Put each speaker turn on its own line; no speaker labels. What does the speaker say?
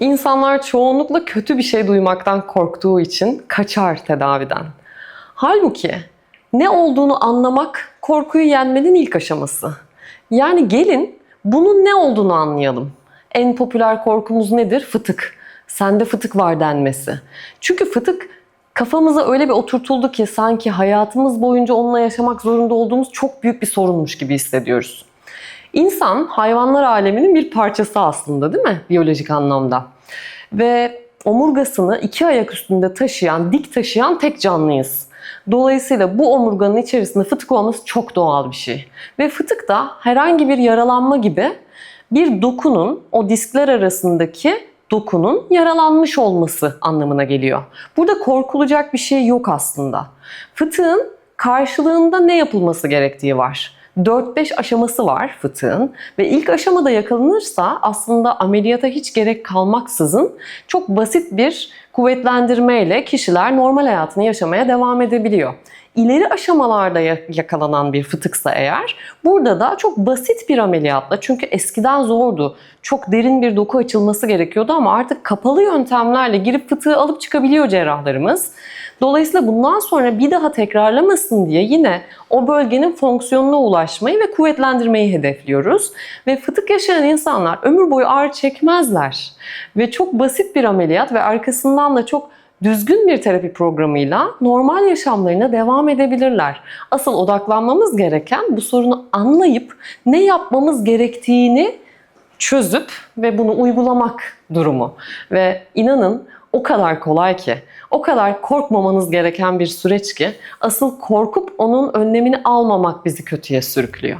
İnsanlar çoğunlukla kötü bir şey duymaktan korktuğu için kaçar tedaviden. Halbuki ne olduğunu anlamak korkuyu yenmenin ilk aşaması. Yani gelin bunun ne olduğunu anlayalım. En popüler korkumuz nedir? Fıtık. Sende fıtık var denmesi. Çünkü fıtık kafamıza öyle bir oturtuldu ki sanki hayatımız boyunca onunla yaşamak zorunda olduğumuz çok büyük bir sorunmuş gibi hissediyoruz. İnsan hayvanlar aleminin bir parçası aslında değil mi? Biyolojik anlamda. Ve omurgasını iki ayak üstünde taşıyan, dik taşıyan tek canlıyız. Dolayısıyla bu omurganın içerisinde fıtık olması çok doğal bir şey. Ve fıtık da herhangi bir yaralanma gibi bir dokunun, o diskler arasındaki dokunun yaralanmış olması anlamına geliyor. Burada korkulacak bir şey yok aslında. Fıtığın karşılığında ne yapılması gerektiği var. 4-5 aşaması var fıtığın ve ilk aşamada yakalanırsa aslında ameliyata hiç gerek kalmaksızın çok basit bir kuvvetlendirmeyle kişiler normal hayatını yaşamaya devam edebiliyor. İleri aşamalarda ya- yakalanan bir fıtıksa eğer burada da çok basit bir ameliyatla çünkü eskiden zordu. Çok derin bir doku açılması gerekiyordu ama artık kapalı yöntemlerle girip fıtığı alıp çıkabiliyor cerrahlarımız. Dolayısıyla bundan sonra bir daha tekrarlamasın diye yine o bölgenin fonksiyonuna ulaşmayı ve kuvvetlendirmeyi hedefliyoruz. Ve fıtık yaşayan insanlar ömür boyu ağrı çekmezler. Ve çok basit bir ameliyat ve arkasından da çok düzgün bir terapi programıyla normal yaşamlarına devam edebilirler. Asıl odaklanmamız gereken bu sorunu anlayıp ne yapmamız gerektiğini çözüp ve bunu uygulamak durumu. Ve inanın o kadar kolay ki, o kadar korkmamanız gereken bir süreç ki asıl korkup onun önlemini almamak bizi kötüye sürüklüyor.